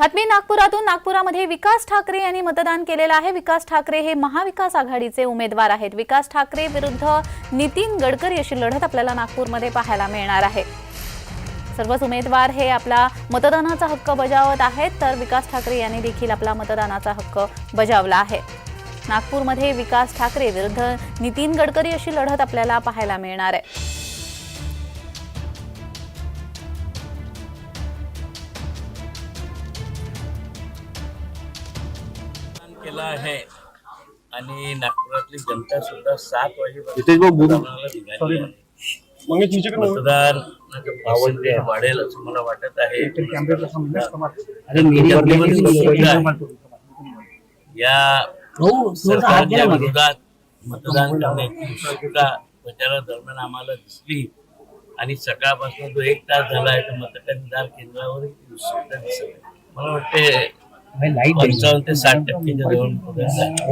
बातमी नागपुरातून. नागपुरामध्ये विकास ठाकरे यांनी मतदान केलेलं आहे. विकास ठाकरे हे महाविकास आघाडीचे उमेदवार आहेत. विकास ठाकरे विरुद्ध नितीन गडकरी अशी लढत आपल्याला नागपूरमध्ये पाहायला मिळणार आहे. सर्वच उमेदवार हे आपला मतदानाचा हक्क बजावत आहेत तर विकास ठाकरे यांनी देखील आपला मतदानाचा हक्क बजावला आहे. नागपूरमध्ये विकास ठाकरे विरुद्ध नितीन गडकरी अशी लढत आपल्याला पाहायला मिळणार आहे. केलं आहे. आणि नागपुरातली जनता सुद्धा सात. वाजेपर्यंत. मतदानाचं प्रमाण वाढेल असं मला वाटत आहे. या सरकारच्या विरोधात मतदान करण्याची उत्सुकता प्रचारादरम्यान आम्हाला दिसली. आणि सकाळपासून जो एक तास झाला आहे तर मतदार केंद्रावर उत्सुकता दिसत आहे. मला वाटते पंचावन्न ते साठ झालं.